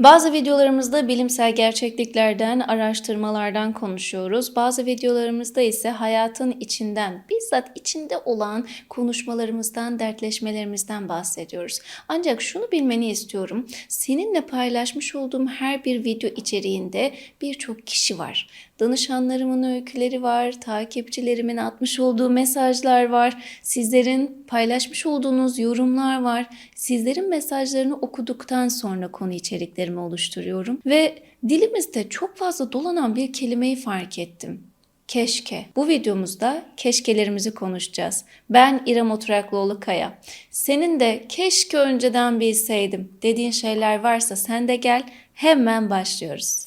Bazı videolarımızda bilimsel gerçekliklerden, araştırmalardan konuşuyoruz. Bazı videolarımızda ise hayatın içinden, bizzat içinde olan konuşmalarımızdan, dertleşmelerimizden bahsediyoruz. Ancak şunu bilmeni istiyorum. Seninle paylaşmış olduğum her bir video içeriğinde birçok kişi var. Danışanlarımın öyküleri var, takipçilerimin atmış olduğu mesajlar var, sizlerin paylaşmış olduğunuz yorumlar var. Sizlerin mesajlarını okuduktan sonra konu içeriklerimi oluşturuyorum ve dilimizde çok fazla dolanan bir kelimeyi fark ettim. Keşke. Bu videomuzda keşkelerimizi konuşacağız. Ben İrem Oturaklıoğlu Kaya. Senin de keşke önceden bilseydim dediğin şeyler varsa sen de gel. Hemen başlıyoruz.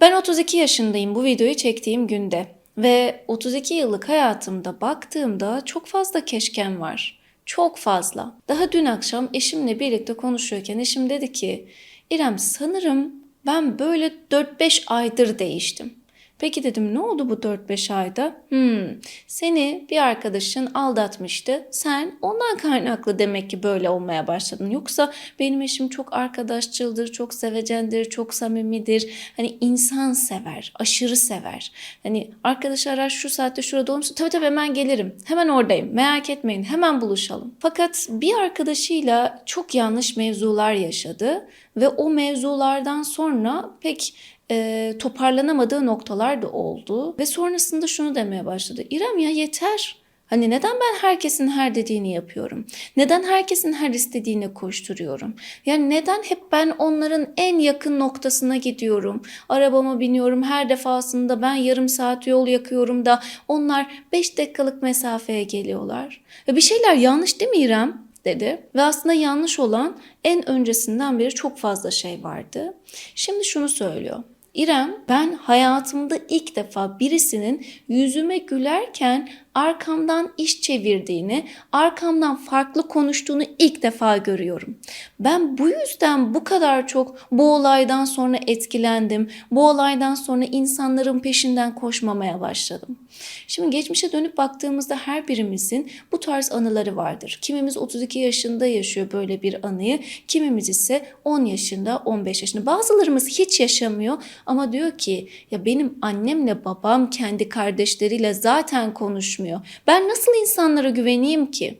Ben 32 yaşındayım bu videoyu çektiğim günde ve 32 yıllık hayatımda baktığımda çok fazla keşkem var. Çok fazla. Daha dün akşam eşimle birlikte konuşuyorken eşim dedi ki İrem sanırım ben böyle 4-5 aydır değiştim. Peki dedim ne oldu bu 4-5 ayda? Hmm, seni bir arkadaşın aldatmıştı. Sen ondan kaynaklı demek ki böyle olmaya başladın. Yoksa benim eşim çok arkadaşçıldır, çok sevecendir, çok samimidir. Hani insan sever, aşırı sever. Hani arkadaş arar şu saatte şurada olmuş. Tabii tabii hemen gelirim. Hemen oradayım. Merak etmeyin. Hemen buluşalım. Fakat bir arkadaşıyla çok yanlış mevzular yaşadı ve o mevzulardan sonra pek e, toparlanamadığı noktalar da oldu. Ve sonrasında şunu demeye başladı. İrem ya yeter. Hani neden ben herkesin her dediğini yapıyorum? Neden herkesin her istediğine koşturuyorum? Yani neden hep ben onların en yakın noktasına gidiyorum? Arabama biniyorum her defasında ben yarım saat yol yakıyorum da onlar 5 dakikalık mesafeye geliyorlar. Ve bir şeyler yanlış değil mi İrem? dedi. Ve aslında yanlış olan en öncesinden beri çok fazla şey vardı. Şimdi şunu söylüyor. İrem ben hayatımda ilk defa birisinin yüzüme gülerken arkamdan iş çevirdiğini, arkamdan farklı konuştuğunu ilk defa görüyorum. Ben bu yüzden bu kadar çok bu olaydan sonra etkilendim. Bu olaydan sonra insanların peşinden koşmamaya başladım. Şimdi geçmişe dönüp baktığımızda her birimizin bu tarz anıları vardır. Kimimiz 32 yaşında yaşıyor böyle bir anıyı, kimimiz ise 10 yaşında, 15 yaşında. Bazılarımız hiç yaşamıyor ama diyor ki ya benim annemle babam kendi kardeşleriyle zaten konuşmuyor. Ben nasıl insanlara güveneyim ki?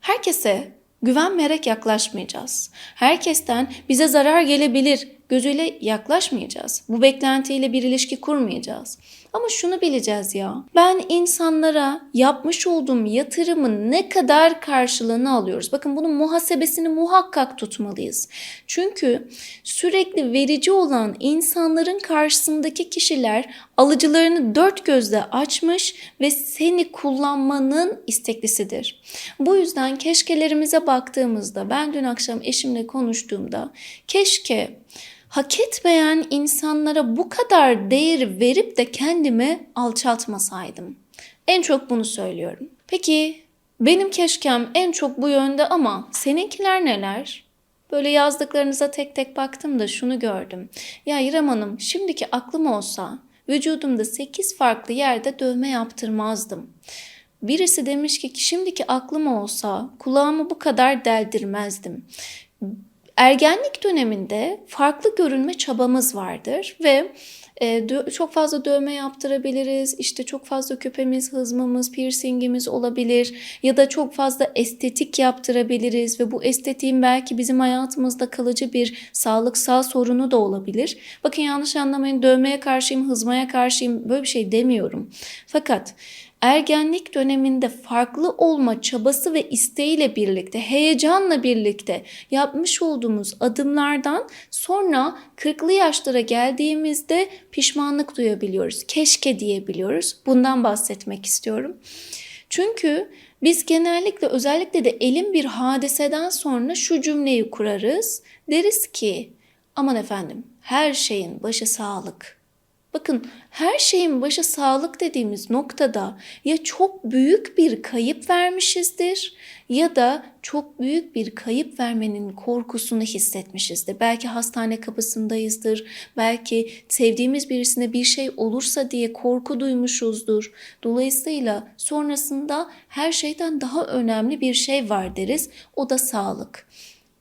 Herkese güvenmeyerek yaklaşmayacağız. Herkesten bize zarar gelebilir gözüyle yaklaşmayacağız. Bu beklentiyle bir ilişki kurmayacağız. Ama şunu bileceğiz ya. Ben insanlara yapmış olduğum yatırımın ne kadar karşılığını alıyoruz. Bakın bunun muhasebesini muhakkak tutmalıyız. Çünkü sürekli verici olan insanların karşısındaki kişiler alıcılarını dört gözle açmış ve seni kullanmanın isteklisidir. Bu yüzden keşkelerimize baktığımızda ben dün akşam eşimle konuştuğumda keşke hak etmeyen insanlara bu kadar değer verip de kendimi alçaltmasaydım. En çok bunu söylüyorum. Peki benim keşkem en çok bu yönde ama seninkiler neler? Böyle yazdıklarınıza tek tek baktım da şunu gördüm. Ya İrem Hanım şimdiki aklım olsa vücudumda 8 farklı yerde dövme yaptırmazdım. Birisi demiş ki şimdiki aklım olsa kulağımı bu kadar deldirmezdim. Ergenlik döneminde farklı görünme çabamız vardır ve e, çok fazla dövme yaptırabiliriz. İşte çok fazla küpemiz, hızmamız, piercingimiz olabilir ya da çok fazla estetik yaptırabiliriz ve bu estetiğin belki bizim hayatımızda kalıcı bir sağlıksal sorunu da olabilir. Bakın yanlış anlamayın dövmeye karşıyım, hızmaya karşıyım böyle bir şey demiyorum. Fakat ergenlik döneminde farklı olma çabası ve isteğiyle birlikte, heyecanla birlikte yapmış olduğumuz adımlardan sonra 40'lı yaşlara geldiğimizde pişmanlık duyabiliyoruz. Keşke diyebiliyoruz. Bundan bahsetmek istiyorum. Çünkü biz genellikle özellikle de elin bir hadiseden sonra şu cümleyi kurarız. Deriz ki aman efendim her şeyin başı sağlık. Bakın her şeyin başı sağlık dediğimiz noktada ya çok büyük bir kayıp vermişizdir ya da çok büyük bir kayıp vermenin korkusunu hissetmişizdir. Belki hastane kapısındayızdır. Belki sevdiğimiz birisine bir şey olursa diye korku duymuşuzdur. Dolayısıyla sonrasında her şeyden daha önemli bir şey var deriz. O da sağlık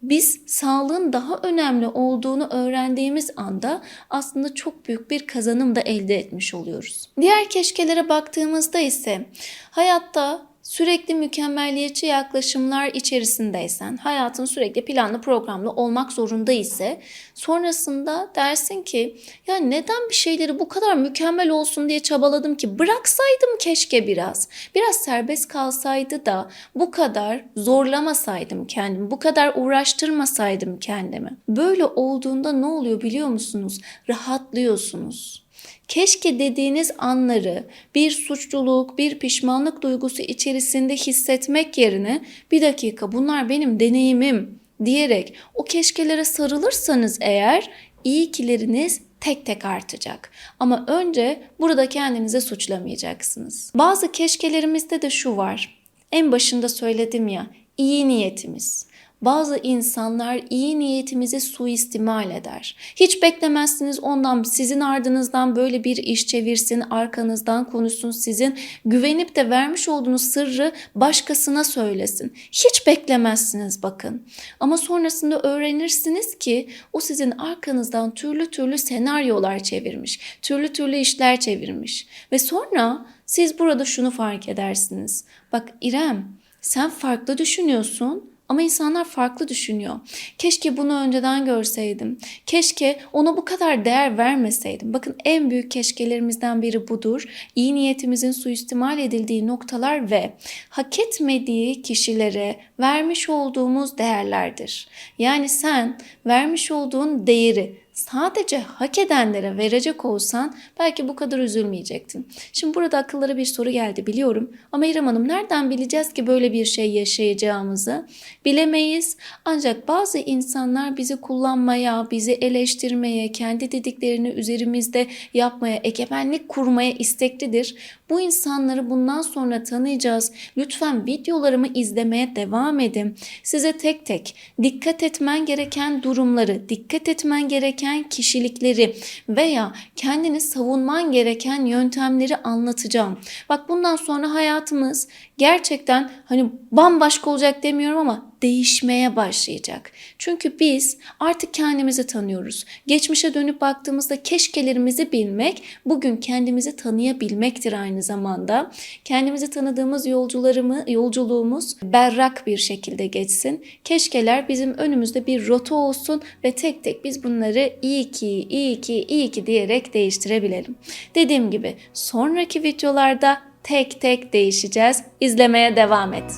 biz sağlığın daha önemli olduğunu öğrendiğimiz anda aslında çok büyük bir kazanım da elde etmiş oluyoruz. Diğer keşkelere baktığımızda ise hayatta sürekli mükemmelliyetçi yaklaşımlar içerisindeysen, hayatın sürekli planlı programlı olmak zorunda ise sonrasında dersin ki ya neden bir şeyleri bu kadar mükemmel olsun diye çabaladım ki bıraksaydım keşke biraz. Biraz serbest kalsaydı da bu kadar zorlamasaydım kendimi, bu kadar uğraştırmasaydım kendimi. Böyle olduğunda ne oluyor biliyor musunuz? Rahatlıyorsunuz. Keşke dediğiniz anları bir suçluluk, bir pişmanlık duygusu içerisinde hissetmek yerine bir dakika bunlar benim deneyimim diyerek o keşkelere sarılırsanız eğer iyi kileriniz tek tek artacak. Ama önce burada kendinizi suçlamayacaksınız. Bazı keşkelerimizde de şu var. En başında söyledim ya, iyi niyetimiz. Bazı insanlar iyi niyetimizi suistimal eder. Hiç beklemezsiniz ondan sizin ardınızdan böyle bir iş çevirsin, arkanızdan konuşsun, sizin güvenip de vermiş olduğunuz sırrı başkasına söylesin. Hiç beklemezsiniz bakın. Ama sonrasında öğrenirsiniz ki o sizin arkanızdan türlü türlü senaryolar çevirmiş, türlü türlü işler çevirmiş. Ve sonra siz burada şunu fark edersiniz. Bak İrem, sen farklı düşünüyorsun ama insanlar farklı düşünüyor. Keşke bunu önceden görseydim. Keşke ona bu kadar değer vermeseydim. Bakın en büyük keşkelerimizden biri budur. İyi niyetimizin suistimal edildiği noktalar ve hak etmediği kişilere vermiş olduğumuz değerlerdir. Yani sen vermiş olduğun değeri sadece hak edenlere verecek olsan belki bu kadar üzülmeyecektin. Şimdi burada akıllara bir soru geldi biliyorum ama İrem Hanım nereden bileceğiz ki böyle bir şey yaşayacağımızı? Bilemeyiz ancak bazı insanlar bizi kullanmaya, bizi eleştirmeye, kendi dediklerini üzerimizde yapmaya, egemenlik kurmaya isteklidir. Bu insanları bundan sonra tanıyacağız. Lütfen videolarımı izlemeye devam edin. Size tek tek dikkat etmen gereken durumları, dikkat etmen gereken kişilikleri veya kendini savunman gereken yöntemleri anlatacağım. Bak bundan sonra hayatımız gerçekten hani bambaşka olacak demiyorum ama değişmeye başlayacak. Çünkü biz artık kendimizi tanıyoruz. Geçmişe dönüp baktığımızda keşkelerimizi bilmek, bugün kendimizi tanıyabilmektir aynı zamanda. Kendimizi tanıdığımız yolcularımı, yolculuğumuz berrak bir şekilde geçsin. Keşkeler bizim önümüzde bir rota olsun ve tek tek biz bunları iyi ki, iyi ki, iyi ki diyerek değiştirebilelim. Dediğim gibi sonraki videolarda tek tek değişeceğiz. İzlemeye devam et.